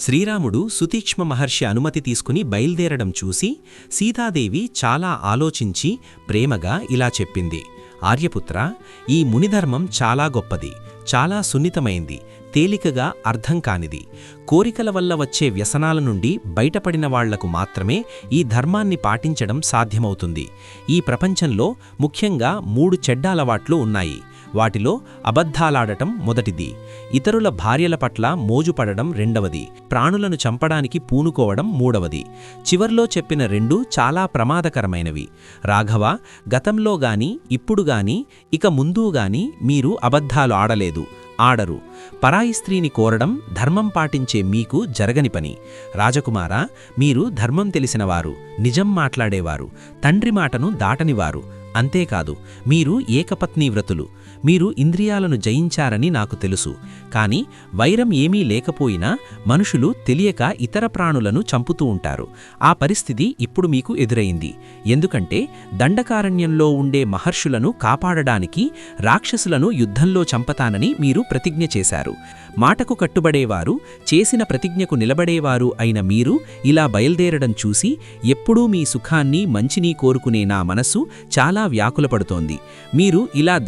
శ్రీరాముడు సుతీక్ష్మ మహర్షి అనుమతి తీసుకుని బయల్దేరడం చూసి సీతాదేవి చాలా ఆలోచించి ప్రేమగా ఇలా చెప్పింది. ఆర్యపుత్ర ఈ మునిధర్మం చాలా గొప్పది చాలా సున్నితమైంది తేలికగా అర్థం కానిది. కోరికల వల్ల వచ్చే వ్యసనాల నుండి బయటపడిన వాళ్ళకు మాత్రమే ఈ ధర్మాన్ని పాటించడం సాధ్యమవుతుంది. ఈ ప్రపంచంలో ముఖ్యంగా మూడు చెడ్డ అలవాట్లు ఉన్నాయి. వాటిలో అబద్ధాలాడటం మొదటిది. ఇతరుల భార్యల పట్ల మోజుపడడం రెండవది. ప్రాణులను చంపడానికి పూనుకోవడం మూడవది. చివర్లో చెప్పిన రెండు చాలా ప్రమాదకరమైనవి. రాఘవ గతంలో గాని ఇప్పుడు గాని ఇక ముందు గాని మీరు అబద్ధాలు ఆడలేదు. ఆడరు. పరాయి స్త్రీని కోరడం ధర్మం పాటించే మీకు జరగని పని. రాజకుమారా మీరు ధర్మం తెలిసినవారు నిజం మాట్లాడేవారు తండ్రి మాటను దాటనివారు. అంతేకాదు మీరు ఏకపత్నీ వ్రతులు. మీరు ఇంద్రియాలను జయించారని నాకు తెలుసు. కాని వైరం ఏమీ లేకపోయినా మనుషులు తెలియక ఇతర ప్రాణులను చంపుతూ ఉంటారు. ఆ పరిస్థితి ఇప్పుడు మీకు ఎదురైంది. ఎందుకంటే దండకారణ్యంలో ఉండే మహర్షులను కాపాడడానికి రాక్షసులను యుద్ధంలో చంపతానని మీరు ప్రతిజ్ఞ చేశారు. మాటకు కట్టుబడేవారు చేసిన ప్రతిజ్ఞకు నిలబడేవారు అయిన మీరు ఇలా బయల్దేరడం చూసి ఎప్పుడూ మీ సుఖాన్ని మంచిని కోరుకునే నా మనస్సు చాలా వ్యాకులపడుతోంది. మీరు ఇలా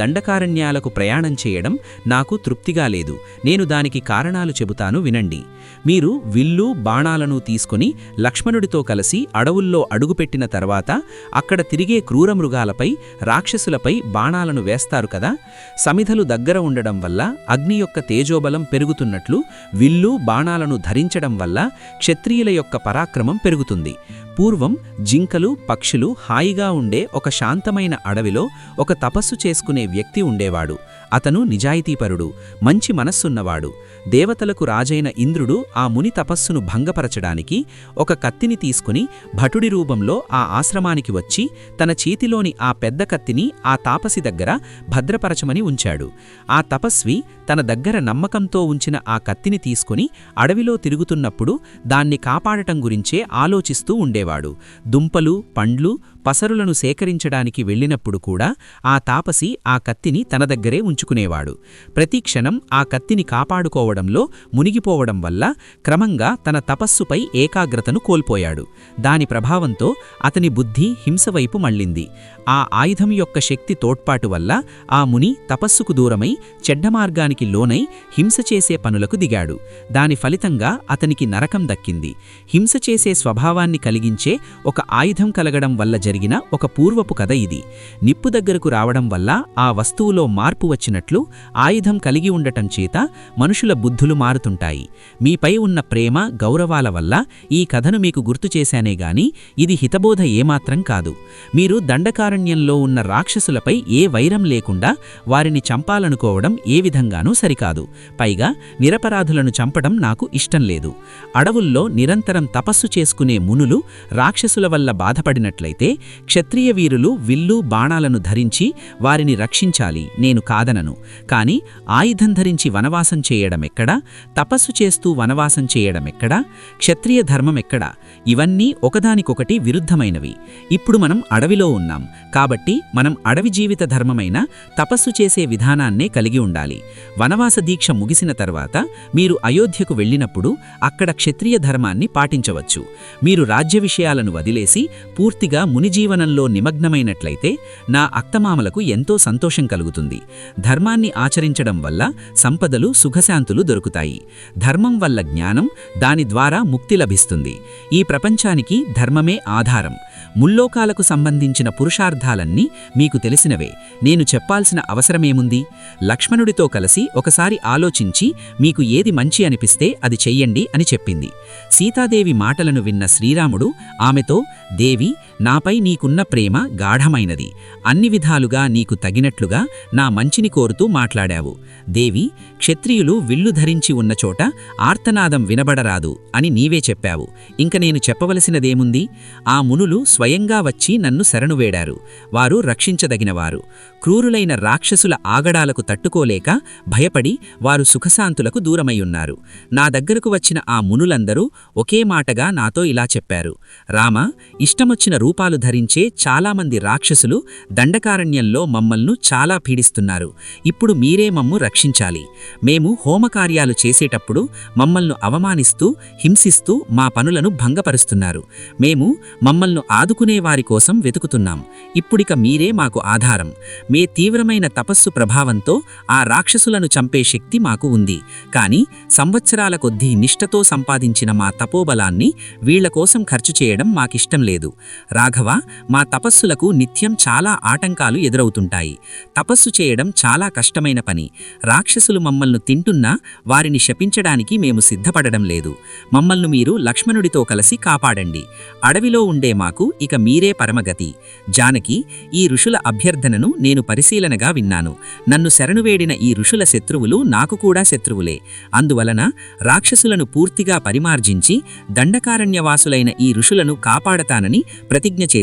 దండకారణ్యాలకు ప్రయాణం చేయడం నాకు తృప్తిగా లేదు. నేను దానికి కారణాలు చెబుతాను వినండి. మీరు విల్లు బాణాలను తీసుకుని లక్ష్మణుడితో కలిసి అడవుల్లో అడుగుపెట్టిన తర్వాత అక్కడ తిరిగే క్రూరమృగాలపై రాక్షసులపై బాణాలను వేస్తారు కదా? సమిధలు దగ్గర ఉండడం వల్ల అగ్ని యొక్క తేజోబలం పెరుగుతున్నట్లు విల్లు బాణాలను ధరించడం వల్ల క్షత్రియుల యొక్క పరాక్రమం పెరుగుతుంది. పూర్వం జింకలు పక్షులు హాయిగా ఉండే ఒక శాంతమైన అడవిలో ఒక తపస్సు చేసుకునే వ్యక్తి ఉండేవాడు. అతను నిజాయితీపరుడు మంచి మనస్సున్నవాడు. దేవతలకు రాజైన ఇంద్రుడు ఆ ముని తపస్సును భంగపరచడానికి ఒక కత్తిని తీసుకుని భటుడి రూపంలో ఆ ఆశ్రమానికి వచ్చి తన చేతిలోని ఆ పెద్ద కత్తిని ఆ తాపసి దగ్గర భద్రపరచమని ఉంచాడు. ఆ తపస్వి తన దగ్గర నమ్మకంతో ఉంచిన ఆ కత్తిని తీసుకుని అడవిలో తిరుగుతున్నప్పుడు దాన్ని కాపాడటం గురించే ఆలోచిస్తూ ఉండేవాడు. దుంపలు పండ్లు పసరులను సేకరించడానికి వెళ్ళినప్పుడు కూడా ఆ తాపసి ఆ కత్తిని తన దగ్గరే ఉంచుకునేవాడు. ప్రతి క్షణం ఆ కత్తిని కాపాడుకోవడంలో మునిగిపోవడం వల్ల క్రమంగా తన తపస్సుపై ఏకాగ్రతను కోల్పోయాడు. దాని ప్రభావంతో అతని బుద్ధి హింసవైపు మళ్ళింది. ఆ ఆయుధం యొక్క శక్తి తోడ్పాటు వల్ల ఆ ముని తపస్సుకు దూరమై చెడ్డ మార్గానికి లోనై హింస చేసే పనులకు దిగాడు. దాని ఫలితంగా అతనికి నరకం దక్కింది. హింస చేసే స్వభావాన్ని కలిగించే ఒక ఆయుధం కలగడం వల్ల జరిగిన ఒక పూర్వపు కథ ఇది. నిప్పు దగ్గరకు రావడం వల్ల ఆ వస్తువులో మార్పు వచ్చినట్లు ఆయుధం కలిగి ఉండటం చేత మనుషుల బుద్ధులు మారుతుంటాయి. మీపై ఉన్న ప్రేమ గౌరవాల వల్ల ఈ కథను మీకు గుర్తు చేశానే గాని ఇది హితబోధ ఏమాత్రం కాదు. మీరు దండకారణ్యంలో ఉన్న రాక్షసులపై ఏ వైరం లేకుండా వారిని చంపాలనుకోవడం ఏ విధంగానూ సరికాదు. పైగా నిరపరాధులను చంపడం నాకు ఇష్టం లేదు. అడవుల్లో నిరంతరం తపస్సు చేసుకునే మునులు రాక్షసుల వల్ల బాధపడినట్లయితే క్షత్రియ వీరులు విల్లు బాణాలను ధరించి వారిని రక్షించాలి నేను కాదనను. కాని ఆయుధం ధరించి వనవాసం చేయడమెక్కడా? తపస్సు చేస్తూ వనవాసం చేయడమెక్కడా? క్షత్రియ ధర్మమెక్కడా? ఇవన్నీ ఒకదానికొకటి విరుద్ధమైనవి. ఇప్పుడు మనం అడవిలో ఉన్నాం. కాబట్టి మనం అడవి జీవిత ధర్మమైన తపస్సు చేసే విధానాన్నే కలిగి ఉండాలి. వనవాస దీక్ష ముగిసిన తర్వాత మీరు అయోధ్యకు వెళ్ళినప్పుడు అక్కడ క్షత్రియ ధర్మాన్ని పాటించవచ్చు. మీరు రాజ్య విషయాలను వదిలేసి పూర్తిగా ముని జీవనంలో నిమగ్నమైనట్లయితే నా అత్తమామలకు ఎంతో సంతోషం కలుగుతుంది. ధర్మాన్ని ఆచరించడం వల్ల సంపదలు సుఖశాంతులు దొరుకుతాయి. ధర్మం వల్ల జ్ఞానం దాని ద్వారా ముక్తి లభిస్తుంది. ఈ ప్రపంచానికి ధర్మమే ఆధారం. ముల్లోకాలకు సంబంధించిన పురుషార్థాలన్నీ మీకు తెలిసినవే. నేను చెప్పాల్సిన అవసరమేముంది? లక్ష్మణుడితో కలిసి ఒకసారి ఆలోచించి మీకు ఏది మంచి అనిపిస్తే అది చెయ్యండి అని చెప్పింది. సీతాదేవి మాటలను విన్న శ్రీరాముడు ఆమెతో దేవి నాపై నీకున్న ప్రేమ గాఢమైనది. అన్ని విధాలుగా నీకు తగినట్లుగా నా మంచిని కోరుతూ మాట్లాడావు. దేవి క్షత్రియులు విల్లు ధరించి ఉన్న చోట ఆర్తనాదం వినబడరాదు అని నీవే చెప్పావు. ఇంక నేను చెప్పవలసినదేముంది? ఆ మునులు స్వయంగా వచ్చి నన్ను శరణు వేడారు. వారు రక్షించదగినవారు. క్రూరులైన రాక్షసుల ఆగడాలకు తట్టుకోలేక భయపడి వారు సుఖశాంతులకు దూరమయ్యున్నారు. నా దగ్గరకు వచ్చిన ఆ మునులందరూ ఒకే మాటగా నాతో ఇలా చెప్పారు. రామ ఇష్టమొచ్చిన రూపాలు ధరి ధరించే చాలామంది రాక్షసులు దండకారణ్యంలో మమ్మల్ను చాలా పీడిస్తున్నారు. ఇప్పుడు మీరే మమ్ము రక్షించాలి. మేము హోమకార్యాలు చేసేటప్పుడు మమ్మల్ను అవమానిస్తూ హింసిస్తూ మా పనులను భంగపరుస్తున్నారు. మేము మమ్మల్ను ఆదుకునే వారి కోసం వెతుకుతున్నాం. ఇప్పుడిక మీరే మాకు ఆధారం. మీ తీవ్రమైన తపస్సు ప్రభావంతో ఆ రాక్షసులను చంపే శక్తి మాకు ఉంది. కాని సంవత్సరాల కొద్దీ నిష్ఠతో సంపాదించిన మా తపోబలాన్ని వీళ్ళ కోసం ఖర్చు చేయడం మాకిష్టం లేదు. రాఘవ మా తపస్సులకు నిత్యం చాలా ఆటంకాలు ఎదురవుతుంటాయి. తపస్సు చేయడం చాలా కష్టమైన పని. రాక్షసులు మమ్మల్ని తింటున్నా వారిని శపించడానికి మేము సిద్ధపడడం లేదు. మమ్మల్ని మీరు లక్ష్మణుడితో కలిసి కాపాడండి. అడవిలో ఉండే మాకు ఇక మీరే పరమగతి. జానకి ఈ ఋషుల అభ్యర్థనను నేను పరిశీలనగా విన్నాను. నన్ను శరణువేడిన ఈ ఋషుల శత్రువులు నాకు కూడా శత్రువులే. అందువలన రాక్షసులను పూర్తిగా పరిమార్జించి దండకారణ్యవాసులైన ఈ ఋషులను కాపాడతానని ప్రతిజ్ఞ చేశాను.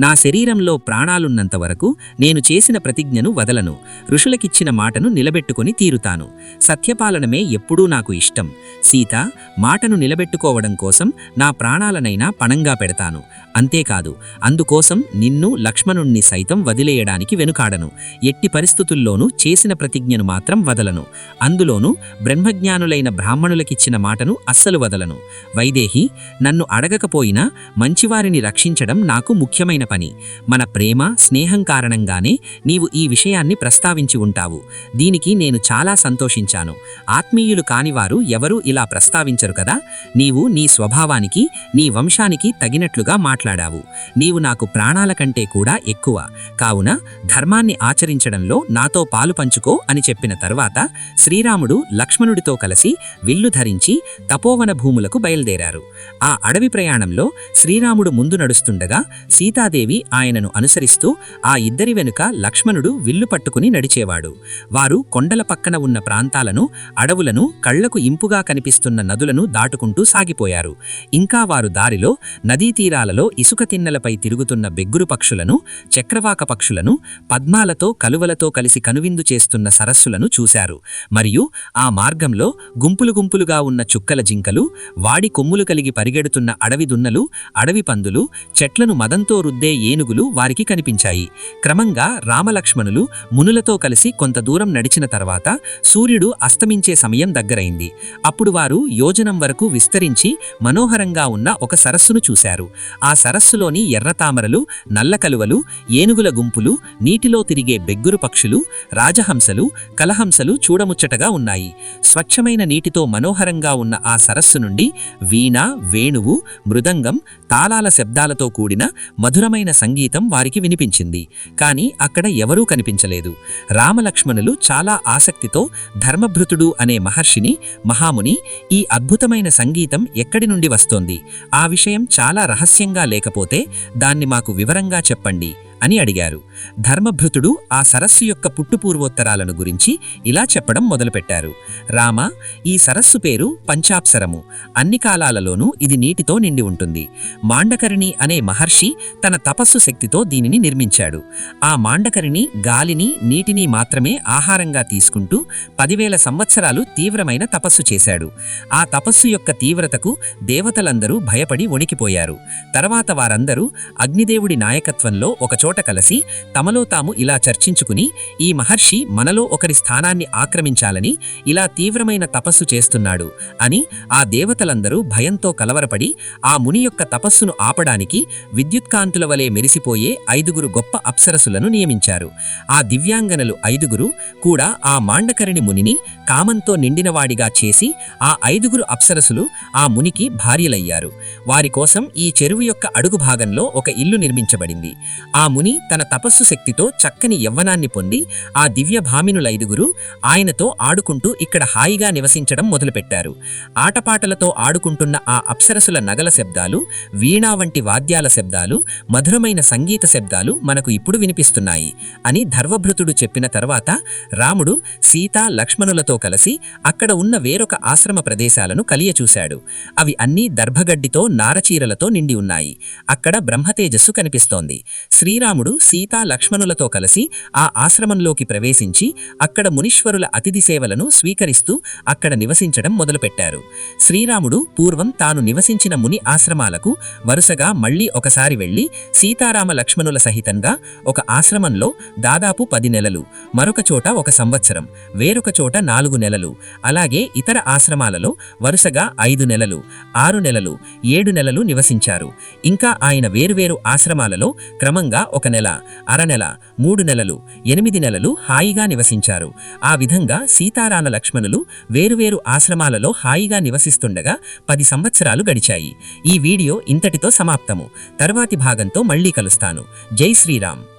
నా శరీరంలో ప్రాణాలున్నంత వరకు నేను చేసిన ప్రతిజ్ఞను వదలను. ఋషులకిచ్చిన మాటను నిలబెట్టుకుని తీరుతాను. సత్యపాలనమే ఎప్పుడూ నాకు ఇష్టం. సీత మాటను నిలబెట్టుకోవడం కోసం నా ప్రాణాలనైనా పణంగా పెడతాను. అంతేకాదు అందుకోసం నిన్ను లక్ష్మణుణ్ణి సైతం వదిలేయడానికి వెనుకాడను. ఎట్టి పరిస్థితుల్లోనూ చేసిన ప్రతిజ్ఞను మాత్రం వదలను. అందులోనూ బ్రహ్మజ్ఞానులైన బ్రాహ్మణులకిచ్చిన మాటను అస్సలు వదలను. వైదేహి నన్ను అడగకపోయినా మంచివారిని రక్షించడం నాకు ముఖ్యమైన పని. మన ప్రేమ స్నేహం కారణంగానే నీవు ఈ విషయాన్ని ప్రస్తావించి ఉంటావు. దీనికి నేను చాలా సంతోషించాను. ఆత్మీయులు కానివారు ఎవరూ ఇలా ప్రస్తావించరు కదా? నీవు నీ స్వభావానికి నీ వంశానికి తగినట్లుగా మాట్లాడావు. నీవు నాకు ప్రాణాల కంటే కూడా ఎక్కువ. కావున ధర్మాన్ని ఆచరించడంలో నాతో పాలు పంచుకో అని చెప్పిన తర్వాత శ్రీరాముడు లక్ష్మణుడితో కలిసి విల్లు ధరించి తపోవన భూములకు బయలుదేరారు. ఆ అడవి ప్రయాణంలో శ్రీరాముడు ముందు నడుస్తుండగా సీతాదేవి ఆయనను అనుసరిస్తూ ఆ ఇద్దరి వెనుక లక్ష్మణుడు విల్లు పట్టుకుని నడిచేవాడు. వారు కొండల పక్కన ఉన్న ప్రాంతాలను అడవులను కళ్ళకు ఇంపుగా కనిపిస్తున్న నదులను దాటుకుంటూ సాగిపోయారు. ఇంకా వారు దారిలో నదీ తీరాలలో ఇసుక తిన్నెలపై తిరుగుతున్న బెగ్గురు పక్షులను చక్రవాక పక్షులను పద్మాలతో కలువలతో కలిసి కనువిందు చేస్తున్న సరస్సులను చూశారు. మరియు ఆ మార్గంలో గుంపులు గుంపులుగా ఉన్న చుక్కల జింకలు వాడి కొమ్ములు కలిగి పరిగెడుతున్న అడవి దున్నలు అడవి పందులు చెట్లను మదంతో రుద్దే ఏనుగులు వారికి కనిపించాయి. క్రమంగా రామలక్ష్మణులు మునులతో కలిసి కొంత దూరం నడిచిన తర్వాత సూర్యుడు అస్తమించే సమయం దగ్గరైంది. అప్పుడు వారు యోజనం వరకు విస్తరించి మనోహరంగా ఉన్న ఒక సరస్సును చూశారు. ఆ సరస్సులోని ఎర్రతామరలు నల్ల కలువలు ఏనుగుల గుంపులు నీటిలో తిరిగే బెగ్గురు పక్షులు రాజహంసలు కలహంసలు చూడముచ్చటగా ఉన్నాయి. స్వచ్ఛమైన నీటితో మనోహరంగా ఉన్న ఆ సరస్సు నుండి వీణ వేణువు మృదంగం తాళాల శబ్దాలతో కూడిన మధురమైన సంగీతం వారికి వినిపించింది. కానీ అక్కడ ఎవరూ కనిపించలేదు. రామలక్ష్మణులు చాలా ఆసక్తితో ధర్మభృతుడు అనే మహర్షిని మహాముని ఈ అద్భుతమైన సంగీతం ఎక్కడి నుండి వస్తోంది? ఆ విషయం చాలా రహస్యంగా లేకపోతే దాన్ని మాకు వివరంగా చెప్పండి. అని అడిగారు. ధర్మభృతుడు ఆ సరస్సు యొక్క పుట్టుపూర్వోత్తరాలను గురించి ఇలా చెప్పడం మొదలుపెట్టారు. రామ ఈ సరస్సు పేరు పంచాప్సరము. అన్ని కాలాలలోనూ ఇది నీటితో నిండి ఉంటుంది. మాండకరిణి అనే మహర్షి తన తపస్సు శక్తితో దీనిని నిర్మించాడు. ఆ మాండకరిణి గాలిని నీటిని మాత్రమే ఆహారంగా తీసుకుంటూ పదివేల సంవత్సరాలు తీవ్రమైన తపస్సు చేశాడు. ఆ తపస్సు యొక్క తీవ్రతకు దేవతలందరూ భయపడి వణికిపోయారు. తర్వాత వారందరూ అగ్నిదేవుడి నాయకత్వంలో ఒక ఒకచోట కలిసి తమలో తాము ఇలా చర్చించుకుని ఈ మహర్షి మనలో ఒకరి స్థానాన్ని ఆక్రమించాలని ఇలా తీవ్రమైన తపస్సు చేస్తున్నాడు అని ఆ దేవతలందరూ భయంతో కలవరపడి ఆ ముని యొక్క తపస్సును ఆపడానికి విద్యుత్కాంతుల వలె మెరిసిపోయే ఐదుగురు గొప్ప అప్సరసులను నియమించారు. ఆ దివ్యాంగనలు ఐదుగురు కూడా ఆ మాండకరిణి మునిని కామంతో నిండినవాడిగా చేసి ఆ ఐదుగురు అప్సరసులు ఆ మునికి భార్యలయ్యారు. వారి కోసం ఈ చెరువు యొక్క అడుగు భాగంలో ఒక ఇల్లు నిర్మించబడింది. ఆ ముని తన తపస్సు శక్తితో చక్కని యవ్వనాన్ని పొంది ఆ దివ్య భామినులైదుగురు ఆయనతో ఆడుకుంటూ ఇక్కడ హాయిగా నివసించడం మొదలుపెట్టారు. ఆటపాటలతో ఆడుకుంటున్న ఆ అప్సరసుల నగల శబ్దాలు వీణా వంటి వాద్యాల శబ్దాలు మధురమైన సంగీత శబ్దాలు మనకు ఇప్పుడు వినిపిస్తున్నాయి అని ధర్వభృతుడు చెప్పిన తర్వాత రాముడు సీత లక్ష్మణులతో కలిసి అక్కడ ఉన్న వేరొక ఆశ్రమ ప్రదేశాలను కలియచూశాడు. అవి అన్నీ దర్భగడ్డితో నారచీరలతో నిండి ఉన్నాయి. అక్కడ బ్రహ్మతేజస్సు కనిపిస్తోంది. శ్రీరాముడు శ్రీరాముడు సీతా లక్ష్మణులతో కలిసి ఆ ఆశ్రమంలోకి ప్రవేశించి అక్కడ మునీశ్వరుల అతిథి సేవలను స్వీకరిస్తూ అక్కడ నివసించడం మొదలుపెట్టారు. శ్రీరాముడు పూర్వం తాను నివసించిన ముని ఆశ్రమాలకు వరుసగా మళ్ళీ ఒకసారి వెళ్ళి సీతారామ లక్ష్మణుల సహితంగా ఒక ఆశ్రమంలో దాదాపు పది నెలలు మరొక చోట ఒక సంవత్సరం వేరొక చోట నాలుగు నెలలు అలాగే ఇతర ఆశ్రమాలలో వరుసగా ఐదు నెలలు ఆరు నెలలు ఏడు నెలలు నివసించారు. ఇంకా ఆయన వేరువేరు ఆశ్రమాలలో క్రమంగా ఒక నెల అర నెల మూడు నెలలు ఎనిమిది నెలలు హాయిగా నివసించారు. ఆ విధంగా సీతారామ లక్ష్మణులు వేరువేరు ఆశ్రమాలలో హాయిగా నివసిస్తుండగా పది సంవత్సరాలు గడిచాయి. ఈ వీడియో ఇంతటితో సమాప్తము. తర్వాతి భాగంతో మళ్ళీ కలుస్తాను. జై శ్రీరామ్.